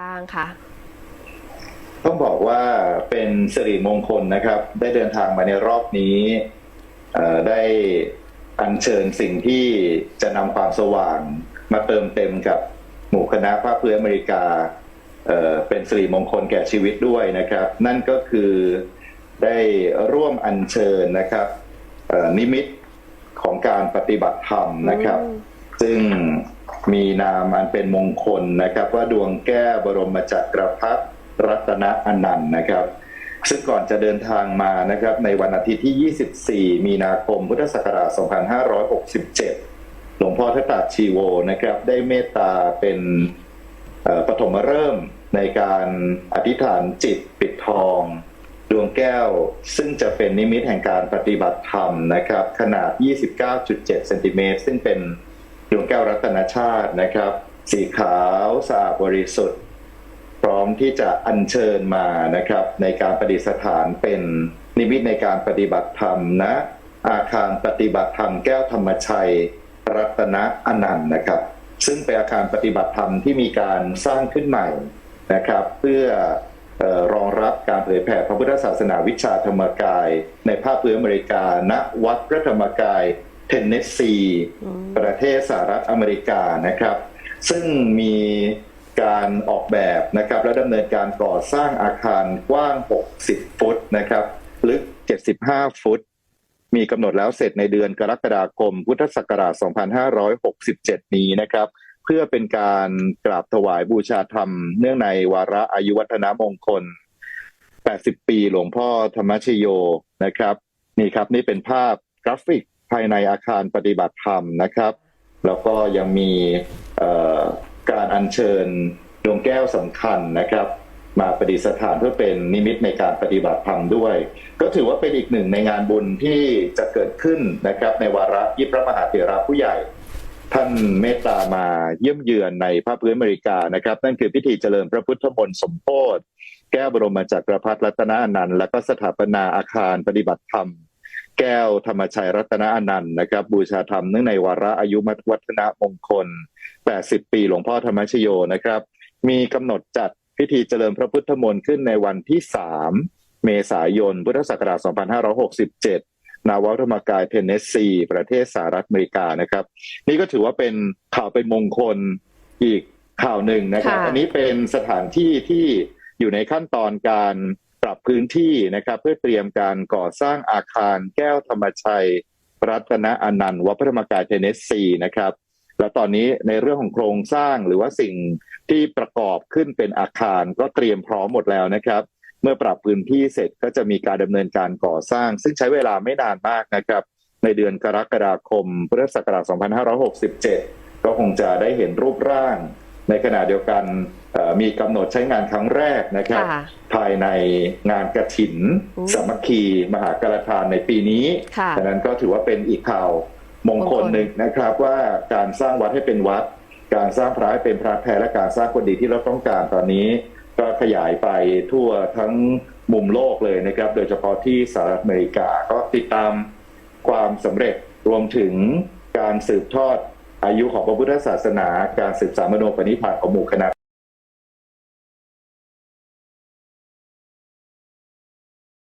บ้างคะต้องบอกว่าเป็นสิริมงคลนะครับ ได้เดินทางมาในรอบนี้เอ่อได้อัญเชิญสิ่งที่จะนำความสว่างมาเติมเต็มกับหมู่คณะภาคพื้นอเมริกาเอ่อเป็นสิริมงคลแก่ชีวิตด้วยนะครับ นั่นก็คือได้ร่วมอัญเชิญนะครับเอ่อนิมิตของการปฏิบัติธรรมนะครับอืมซึ่ง มีนามอันเป็นมงคลนะครับ ว่าดวงแก้วบรมจักรพรรดิรัตนอนันต์นะครับ ซึ่งก่อนจะเดินทางมานะครับในวันอาทิตย์ที่ 24 มีนาคมพุทธศักราช 2567 หลวงพ่อทตาชีโวนะครับ ได้เมตตาเป็นปฐมฤกษ์ในการอธิษฐานจิตปิดทองดวงแก้วซึ่งจะเป็นนิมิตแห่งการปฏิบัติธรรมนะครับ ขนาด 29.7 เซนติเมตรซึ่งเป็น ดวงแก้วรัตนชาตินะครับ สีขาวสะอาดบริสุทธิ์ พร้อมที่จะอัญเชิญมานะครับ ในการประดิษฐานเป็นนิมิตในการปฏิบัติธรรมณอาคารปฏิบัติธรรมแก้วธรรมชัย รัตนอนันต์นะครับ ซึ่งเป็นอาคารปฏิบัติธรรมที่มีการสร้างขึ้นใหม่นะครับ เพื่อเออรองรับการเผยแผ่พระพุทธศาสนาวิชาธรรมกาย ในภาคพื้นอเมริกาณวัดพระธรรมกาย เทนเนสซีอืมประเทศสหรัฐอเมริกานะครับ ซึ่งมีการออกแบบนะครับ และดำเนินการก่อสร้างอาคารกว้าง 60 ฟุตนะครับ ลึก 75 ฟุต มีกำหนดแล้วเสร็จในเดือนกรกฎาคม พุทธศักราช 2567 นี้นะครับ เพื่อเป็นการกราบถวายบูชาธรรม เนื่องในวาระอายุวัฒนมงคล 80 ปีหลวงพ่อธรรมชโยนะครับ นี่ครับนี่เป็นภาพกราฟิก ภายในอาคารปฏิบัติธรรมนะครับ แล้วก็ยังมีการอัญเชิญดวงแก้วสำคัญนะครับ มาประดิษฐานเพื่อเป็นนิมิตในการปฏิบัติธรรมด้วย ก็ถือว่าเป็นอีกหนึ่งในงานบุญที่จะเกิดขึ้นนะครับ ในวาระยิพระมหาเถระผู้ใหญ่ ท่านเมตตามาเยี่ยมเยือนในภาคพื้นอเมริกานะครับ นั่นคือพิธีเจริญพระพุทธมนต์สมโพธิแก้วบรมจักรพรรดิรัตนอนันต์และก็สถาปนาอาคารปฏิบัติธรรม แก้วธรรมชัยรัตนอนันต์นะครับบูชาธรรมเนื่องในวาระอายุวัฒนมงคล 80 ปีหลวงพ่อธรรมชโยนะครับ มีกำหนดจัดพิธีเจริญพระพุทธมนต์ขึ้นในวันที่ 3 เมษายน พุทธศักราช 2567 นาวัดธรรมกายเทนเนสซี ประเทศสหรัฐอเมริกานะครับ นี่ก็ถือว่าเป็นข่าวเป็นมงคลอีกข่าวหนึ่งนะครับค่ะอันนี้เป็นสถานที่ที่อยู่ในขั้นตอนการ ปรับพื้นที่นะครับเพื่อเตรียมการก่อสร้างอาคารแก้วธรรมชัย รัตนอนันต์วัดพระธรรมกายเทนเนสซีนะครับแล้วตอนนี้ในเรื่องของโครงสร้างหรือว่าสิ่งที่ประกอบขึ้นเป็นอาคารก็เตรียมพร้อมหมดแล้วนะครับ เมื่อปรับพื้นที่เสร็จก็จะมีการดำเนินการก่อสร้าง ซึ่งใช้เวลาไม่นานมากนะครับ ในเดือนกรกฎาคมพุทธศักราช2567 ก็คงจะได้เห็นรูปร่าง ในขณะเดียวกันเอ่อมีกำหนดใช้งานครั้งแรกนะครับค่ะภายในงานกระถินอืมสามัคคีมหากรทานในปีนี้ค่ะดังนั้นก็ถือว่าเป็นอีกข่าวมงคลหนึ่งนะครับว่าการสร้างวัดให้เป็นวัด การสร้างพระให้เป็นพระแท้และการสร้างคนดีที่เราต้องการตอนนี้ ก็ขยายไปทั่วทั้งมุมโลกเลยนะครับ โดยเฉพาะที่สหรัฐอเมริกาก็ติดตามความสำเร็จรวมถึงการสืบทอด อายุของพระพุทธศาสนาการสืบสานมโนปณิธานของหมู่คณะ